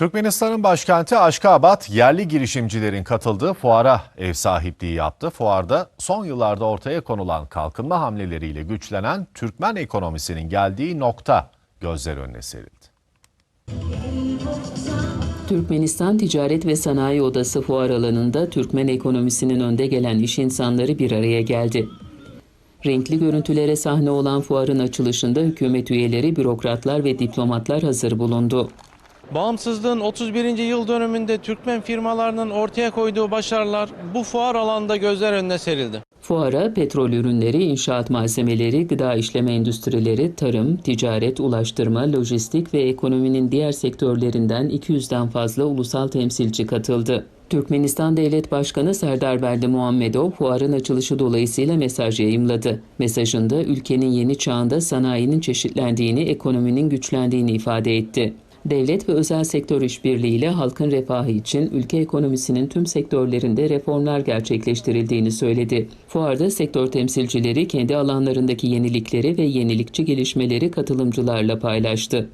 Türkmenistan'ın başkenti Aşkabat yerli girişimcilerin katıldığı fuara ev sahipliği yaptı. Fuarda son yıllarda ortaya konulan kalkınma hamleleriyle güçlenen Türkmen ekonomisinin geldiği nokta gözler önüne serildi. Türkmenistan Ticaret ve Sanayi Odası fuar alanında Türkmen ekonomisinin önde gelen iş insanları bir araya geldi. Renkli görüntülere sahne olan fuarın açılışında hükümet üyeleri, bürokratlar ve diplomatlar hazır bulundu. Bağımsızlığın 31. yıl dönümünde Türkmen firmalarının ortaya koyduğu başarılar bu fuar alanında gözler önüne serildi. Fuara petrol ürünleri, inşaat malzemeleri, gıda işleme endüstrileri, tarım, ticaret, ulaştırma, lojistik ve ekonominin diğer sektörlerinden 200'den fazla ulusal temsilci katıldı. Türkmenistan Devlet Başkanı Serdar Belde Muhammedov fuarın açılışı dolayısıyla mesaj yayımladı. Mesajında ülkenin yeni çağında sanayinin çeşitlendiğini, ekonominin güçlendiğini ifade etti. Devlet ve özel sektör işbirliğiyle halkın refahı için ülke ekonomisinin tüm sektörlerinde reformlar gerçekleştirildiğini söyledi. Fuarda sektör temsilcileri kendi alanlarındaki yenilikleri ve yenilikçi gelişmeleri katılımcılarla paylaştı.